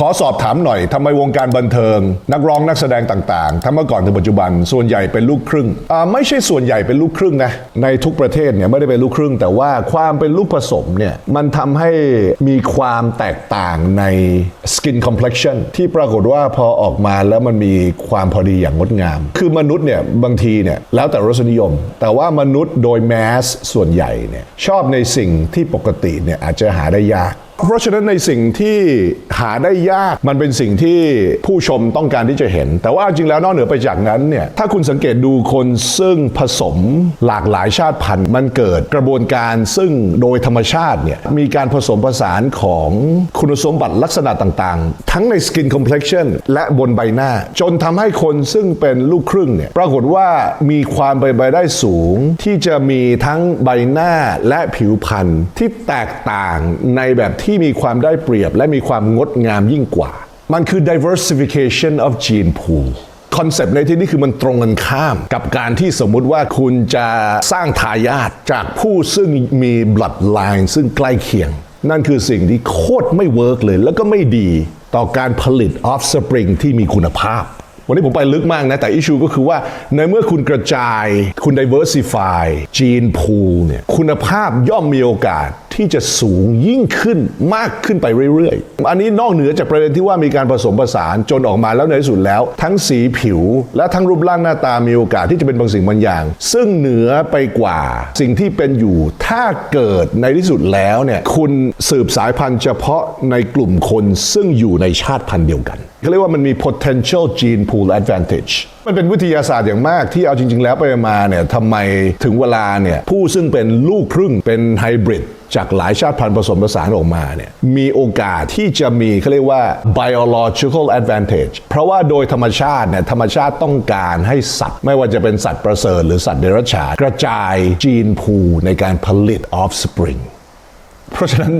ขอสอบถามหน่อยทำไมวงการบันเทิง นักร้องนักแสดงต่างๆ ทั้งเมื่อก่อนถึงปัจจุบันส่วนใหญ่เป็นลูกครึ่งอ่าไม่ใช่ส่วนใหญ่เป็นลูกครึ่งนะในทุกประเทศเนี่ยไม่ได้เป็นลูกครึ่ง แต่ว่าความเป็นลูกผสมเนี่ยมันทำให้มีความแตกต่างใน skin complexion ที่ปรากฏว่าพอออกมาแล้วมันมีความพอดีอย่างงดงาม คือมนุษย์เนี่ยบางทีเนี่ยแล้วแต่รสนิยม แต่ว่ามนุษย์โดยแมสส่วนใหญ่เนี่ยชอบในสิ่งที่ปกติเนี่ยอาจจะหาได้ยาก เพราะฉะนั้นในสิ่งที่หาได้ยากมันเป็นสิ่งที่ผู้ชมต้องการที่จะเห็น แต่ว่าจริงแล้วนอกเหนือไปจากนั้นเนี่ยถ้าคุณสังเกตดูคนซึ่งผสมหลากหลายชาติพันธุ์ มันเกิดกระบวนการซึ่งโดยธรรมชาติเนี่ยมีการผสมผสานของคุณสมบัติลักษณะต่างๆ ทั้งใน skin complexion และบนใบหน้า จนทำให้คนซึ่งเป็นลูกครึ่งเนี่ยปรากฏว่ามีความเป็นไปได้สูง ที่จะมีทั้งใบหน้าและผิวพรรณที่แตกต่างในแบบที่ที่มีความได้เปรียบและมีความงดงามยิ่งกว่า มันคือ diversification of gene pool คอนเซปต์ในที่นี้คือมันตรงกันข้าม กับการที่สมมุติว่าคุณจะสร้างทายาทจากผู้ซึ่งมี bloodline ซึ่งใกล้เคียง นั่นคือสิ่งที่โคตรไม่เวิร์กเลย แล้วก็ไม่ดีต่อการผลิต offspring ที่มีคุณภาพ วันนี้ผมไปลึกมากนะ แต่อิชูก็คือว่าในเมื่อคุณกระจาย คุณ diversify gene pool เนี่ยคุณภาพย่อมมีโอกาส ที่จะสูงยิ่งขึ้นมากขึ้นไปเรื่อยๆ อันนี้นอกเหนือจากประเด็นที่ว่ามีการผสมผสานจนออกมาแล้วในที่สุดแล้ว ทั้งสีผิว และทั้งรูปร่างหน้าตามีโอกาสที่จะเป็นบางสิ่งบางอย่าง ซึ่งเหนือไปกว่าสิ่งที่เป็นอยู่ถ้าเกิดในที่สุดแล้วเนี่ยคุณสืบสายพันธุ์เฉพาะในกลุ่มคนซึ่งอยู่ในชาติพันธุ์เดียวกันเขาเรียกว่ามันมี potential gene pool advantage มันเป็นวิทยาศาสตร์อย่างมากที่เอาจริง ๆ แล้วไปมาเนี่ยทำไมถึงเวลาเนี่ยผู้ซึ่งเป็นลูกครึ่งเป็นไฮบริด จากหลายชาติพันธุ์ผสมผสานออกมาเนี่ยมีโอกาสที่จะมีเขาเรียกว่า biological advantage เพราะว่าโดยธรรมชาติเนี่ยธรรมชาติต้องการให้สัตว์ ไม่ว่าจะเป็นสัตว์ประเสริฐหรือสัตว์เดรัจฉานกระจายจีนพูในการผลิต offspring เพราะฉะนั้น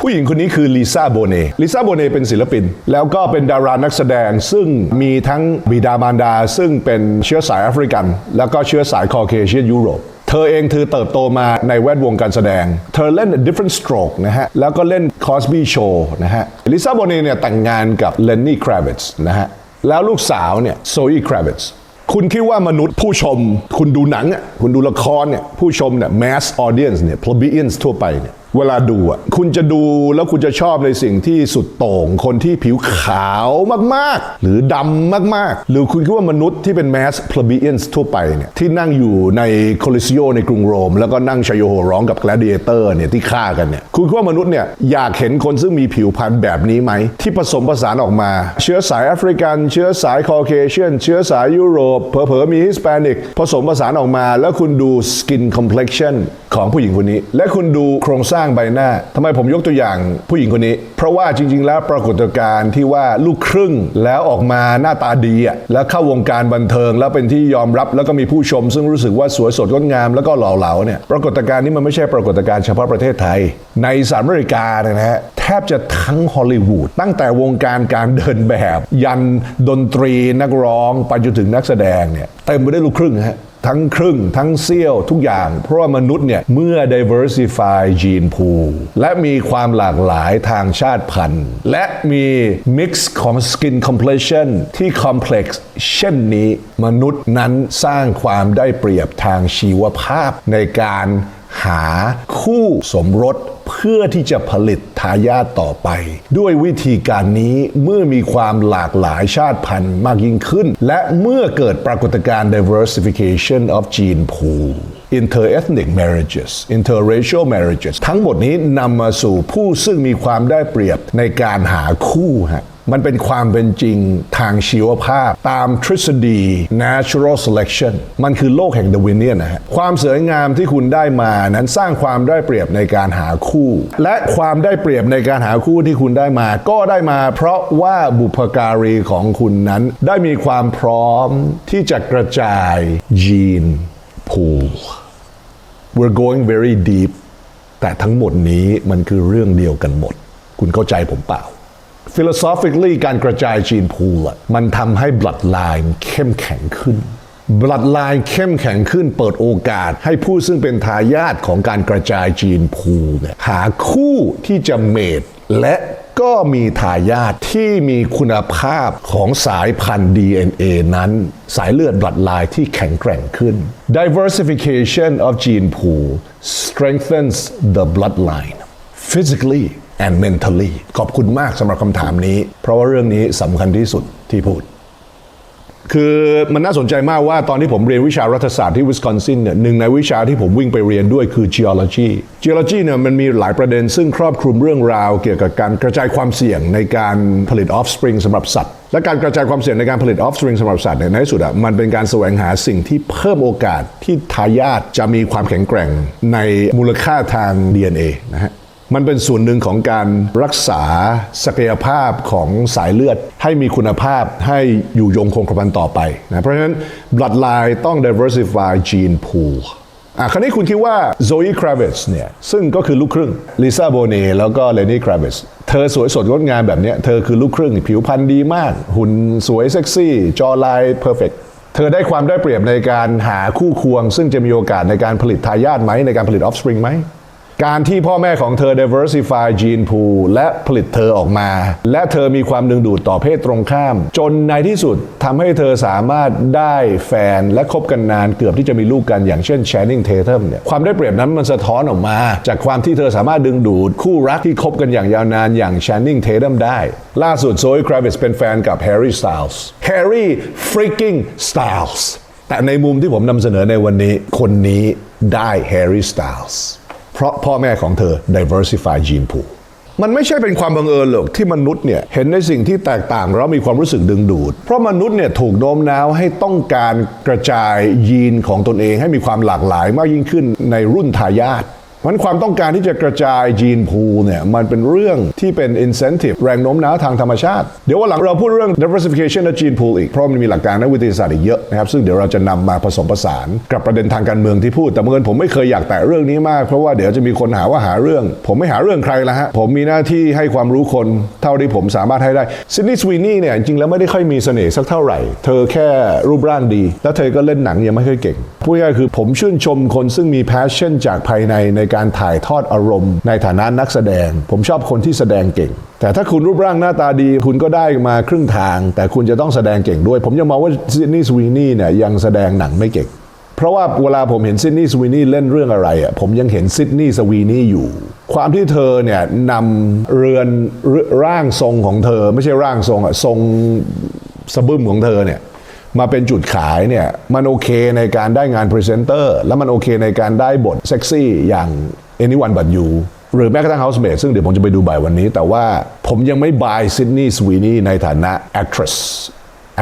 ผู้หญิงคนนี้คือลิซ่าโบเน่ ลิซ่าโบเน่เป็นศิลปิน แล้วก็เป็นดารานักแสดง ซึ่งมีทั้งบิดามารดา ซึ่งเป็นเชื้อสายแอฟริกัน แล้วก็เชื้อสายคอเคเชียนยุโรป เธอเองเธอเติบโตมาในแวดวงการแสดง เธอเล่น different stroke นะฮะ แล้วก็เล่น Cosby Show นะฮะ ลิซ่าโบนีเนี่ยแต่งงานกับเลนนี่คราวิส์นะฮะ แล้วลูกสาวเนี่ยโซอีคราวิส์คุณคิดว่ามนุษย์ผู้ชม คุณดูหนังอะคุณดูละครเนี่ยผู้ชมเนี่ย mass audience เนี่ย plebeians ทั่วไปเนี่ย เวลาดูอะคุณจะดูแล้วคุณจะชอบในสิ่งที่สุดโต่ง คนที่ผิวขาวมากๆ หรือดำมากๆ หรือคุณคิดว่ามนุษย์ที่เป็น mass plebeians ทั่วไปเนี่ยที่นั่งอยู่ในโคลิซิโอในกรุงโรม แล้วก็นั่งชยโยโหร้องกับ gladiator เนี่ยที่ฆ่ากันเนี่ยคุณคิดว่ามนุษย์เนี่ยอยากเห็นคนซึ่งมีผิวพรรณแบบนี้ไหม ที่ผสมผสานออกมา เชื้อสายแอฟริกัน เชื้อสายคอเคเชียน เชื้อสายยุโรปเผลอๆมีฮิสแปนิกผสมผสานออกมา แล้วคุณดู skin complexion ของผู้หญิงคนนี้ และคุณดูโครงสร้างางใบหน้าทำไมผมยกตัวอย่างผู้หญิงคนนี้ เพราะว่าจริง ๆ แล้วปรากฏการณ์ที่ว่าลูกครึ่งแล้วออกมาหน้าตาดีอะแล้วเข้าวงการบันเทิง แล้วเป็นที่ยอมรับแล้วก็มีผู้ชม ซึ่งรู้สึกว่าสวยสดงดงามแล้วก็หล่อเหลาเนี่ยปรากฏการณ์นี้มันไม่ใช่ปรากฏการณ์เฉพาะประเทศไทย ในสหรัฐอเมริกาเนี่ยนะฮะแทบจะทั้งฮอลลีวูดตั้งแต่วงการการเดินแบบ ยันดนตรีนักร้องไปจนถึงนักแสดงเนี่ยเต็มไปด้วยลูกครึ่งฮะ ทั้งครึ่ง ทั้งเซี่ยวทุกอย่าง เพราะว่ามนุษย์เนี่ย เมื่อ diversify gene pool และมีความหลากหลายทางชาติพันธุ์ และมี mix ของ skin complexion ที่ complex เช่นนี้ มนุษย์นั้นสร้างความได้เปรียบทางชีวภาพในการ หาคู่สมรสเพื่อที่จะผลิตทายาทต่อไป ด้วยวิธีการนี้เมื่อมีความหลากหลายชาติพันธุ์มากยิ่งขึ้น และเมื่อเกิดปรากฏการณ์ diversification of gene pool interethnic marriages interracial marriages ทั้งหมดนี้นำมาสู่ผู้ซึ่งมีความได้เปรียบในการหาคู่ฮะ มันเป็นความเป็นจริงทางชีวภาพ ตามทฤษฎี natural selection มันคือโลกแห่งดาวินเนียนะฮะความสวยงามที่คุณได้มานั้นสร้างความได้เปรียบในการหาคู่ และความได้เปรียบในการหาคู่ที่คุณได้มา ก็ได้มาเพราะว่าบุพการีของคุณนั้นได้มีความพร้อมที่จะกระจายยีน pool we're going very deep แต่ทั้งหมดนี้มันคือเรื่องเดียวกันหมด คุณเข้าใจผมเปล่า philosophically การกระจายจีนพูลอะมันทำให้ bloodline เข้มแข็งขึ้น bloodline เข้มแข็งขึ้นเปิดโอกาสให้ผู้ซึ่งเป็นทายาทของการกระจายจีนพูลเนี่ยหาคู่ที่จะเมทและก็มีทายาทที่มีคุณภาพของสายพันธุ์ DNA นั้น สายเลือดบลัดลายที่แข็งแกร่งขึ้น diversification of gene pool strengthens the bloodline physically and mentally ขอบคุณมากสำหรับคำถามนี้ เพราะว่าเรื่องนี้สำคัญที่สุดที่พูด คือมันน่าสนใจมากว่าตอนที่ผมเรียนวิชารัฐศาสตร์ที่วิสคอนซินเนี่ยหนึ่งในวิชาที่ผมวิ่งไปเรียนด้วยคือ geology geology เนี่ยมันมีหลายประเด็นซึ่งครอบคลุมเรื่องราว เกี่ยวกับการกระจายความเสี่ยงในการผลิต offspring สำหรับสัตว์ และการกระจายความเสี่ยงในการผลิต offspring สำหรับสัตว์เนี่ยในที่สุดอะมันเป็นการแสวงหาสิ่งที่เพิ่มโอกาสที่ทายาทจะมีความแข็งแกร่งในมูลค่าทาง DNA นะฮะ มันเป็นส่วนหนึ่งของการรักษาศักยภาพของสายเลือด ให้มีคุณภาพให้อยู่ยงคงกระพันต่อไปนะเพราะฉะนั้น bloodline ต้อง diversify gene pool อะคราวนี้คุณคิดว่า Zoe Kravitz เนี่ยซึ่งก็คือลูกครึ่งลิซ่าโบเนแล้วก็เลนี่ Kravitz เธอสวยสดงดงามแบบเนี้ยเธอคือลูกครึ่ง ผิวพรรณดีมาก หุ่นสวยเซ็กซี่ จอลายเพอร์เฟกเธอได้ความได้เปรียบในการหาคู่ควง ซึ่งจะมีโอกาสในการผลิตทายาทไหมในการผลิต offspring ไหม การที่พ่อแม่ของเธอ diversify gene pool และผลิตเธอออกมา และเธอมีความดึงดูดต่อเพศตรงข้าม จนในที่สุดทำให้เธอสามารถได้แฟนและคบกันนานเกือบที่จะมีลูกกันอย่างเช่น Channing Tatum เนี่ยความได้เปรียบนั้นมันสะท้อนออกมา จากความที่เธอสามารถดึงดูดคู่รักที่คบกันอย่างยาวนานอย่าง Channing Tatum ได้ ล่าสุด Zoe Kravitz เป็นแฟนกับ Harry Styles Harry freaking Styles แต่ในมุมที่ผมนำเสนอในวันนี้ คนนี้ได้ Harry Styles ราะพ่อแม่ของเธอ diversify gene pool มันไม่ใช่เป็นความบังเอิญหรอกที่มนุษย์เนี่ยเห็นในสิ่งที่แตกต่างแล้วมีความรู้สึกดึงดูด เพราะมนุษย์เนี่ยถูกโน้มน้าวให้ต้องการกระจายยีนของตนเองให้มีความหลากหลายมากยิ่งขึ้นในรุ่นทายาท มันความต้องการที่จะกระจายยีนพูลเนี่ยมันเป็นเรื่องที่เป็น incentive แรงโน้มน้าวทางธรรมชาติ เดี๋ยววันหลังเราพูดเรื่อง diversification of gene pool อีก เพราะมันมีหลักการนักวิทยาศาสตร์อีกเยอะนะครับ ซึ่งเดี๋ยวเราจะนำมาผสมผสานกับประเด็นทางการเมืองที่พูด แต่เมื่อกี้ผมไม่เคยอยากแตะเรื่องนี้มากเพราะว่าเดี๋ยวจะมีคนหาว่าหาเรื่อง ผมไม่หาเรื่องใครละฮะผมมีหน้าที่ให้ความรู้คนเท่าที่ผมสามารถให้ได้ซินนี่สวีนี่เนี่ยจริงแล้วไม่ได้ค่อยมีเสน่ห์สักเท่าไหร่ เธอแค่รูปร่างดี แล้วเธอก็เล่นหนังยังไม่ค่อยเก่งพูดง่ายคือผมชื่นชมคนซึ่งมี passion จากภายในในการถ่ายทอดอารมณ์ ในฐานะนักแสดง ผมชอบคนที่แสดงเก่ง แต่ถ้าคุณรูปร่างหน้าตาดี คุณก็ได้มาครึ่งทาง แต่คุณจะต้องแสดงเก่งด้วย ผมยังมองว่าซินนี่สวีนี่เนี่ยยังแสดงหนังไม่เก่งเพราะว่าเวลาผมเห็นซิดนีย์สวีนี่เล่นเรื่องอะไรอะผมยังเห็นซิดนีย์สวีนี่อยู่ ความที่เธอเนี่ยนำเรือนร่างทรงของเธอ ไม่ใช่ร่างทรงอะทรงสะบึมของเธอเนี่ย มาเป็นจุดขายเนี่ยมันโอเคในการได้งานพรีเซนเตอร์แล้วมันโอเคในการได้บทเซ็กซี่อย่าง anyone but you หรือแม้กระทั่ง housemaid ซึ่งเดี๋ยวผมจะไปดูบ่ายวันนี้ แต่ว่าผมยังไม่บายซิดนีย์สวีนี่ในฐานะ actress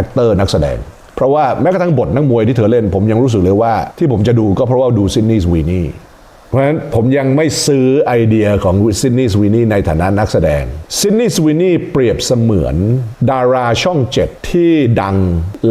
actor นักแสดง เพราะว่าแม้กระทั่งบทนักมวยที่เธอเล่น ผมยังรู้สึกเลยว่าที่ผมจะดูก็เพราะว่าดูซิดนีย์สวีนี่ เพราะฉะนั้นผมยังไม่ซื้อไอเดียของซินนี่สวีนี่ในฐานะนักแสดงซินนี่สวีนี่เปรียบเสมือนดาราช่องเจ็ดที่ดัง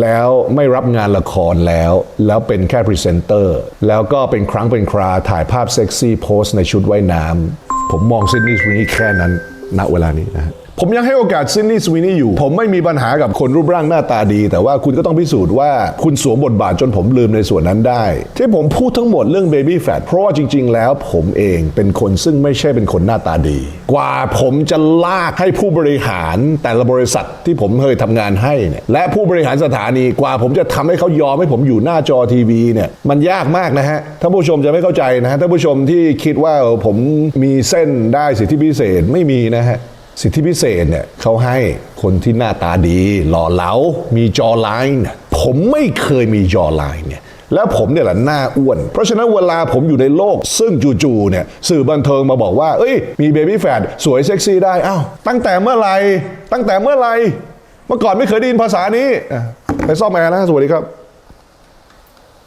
แล้วไม่รับงานละครแล้ว แล้วเป็นแค่พรีเซนเตอร์แล้วก็เป็นครั้งเป็นคราถ่ายภาพเซ็กซี่โพสในชุดว่ายน้ำผมมองซินนี่สวีนี่แค่นั้นณเวลานี้นะฮะ ผมยังให้โอกาสซินนี่สวีนี่อยู่ ผมไม่มีปัญหากับคนรูปร่างหน้าตาดี แต่ว่าคุณก็ต้องพิสูจน์ว่าคุณสวมบทบาทจนผมลืมในส่วนนั้นได้ ที่ผมพูดทั้งหมดเรื่อง Baby Fat เพราะว่าจริง ๆ แล้วผมเองเป็นคนซึ่งไม่ใช่เป็นคนหน้าตาดี กว่าผมจะลากให้ผู้บริหารแต่ละบริษัทที่ผมเคยทำงานให้เนี่ยและผู้บริหารสถานีกว่าผมจะทำให้เขายอมให้ผมอยู่หน้าจอทีวีเนี่ยมันยากมากนะฮะท่านผู้ชมจะไม่เข้าใจนะฮะท่านผู้ชมที่คิดว่าผมมีเส้นได้สิทธิพิเศษไม่มีนะฮะ สิทธิพิเศษเนี่ยเขาให้คนที่หน้าตาดี หล่อเหลา มีจอไลน์ผมไม่เคยมีจอไลน์เนี่ยแล้วผมเนี่ยแหละหน้าอ้วน เพราะฉะนั้นเวลาผมอยู่ในโลก ซึ่งจู่ๆเนี่ยสื่อบันเทิงมาบอกว่า เอ้ย มีเบบี้แฟดสวยเซ็กซี่ได้อ้าวตั้งแต่เมื่อไหร่ตั้งแต่เมื่อไหร่เมื่อก่อนไม่เคยได้ยินภาษานี้ไปซ่อมแอร์นะสวัสดีครับ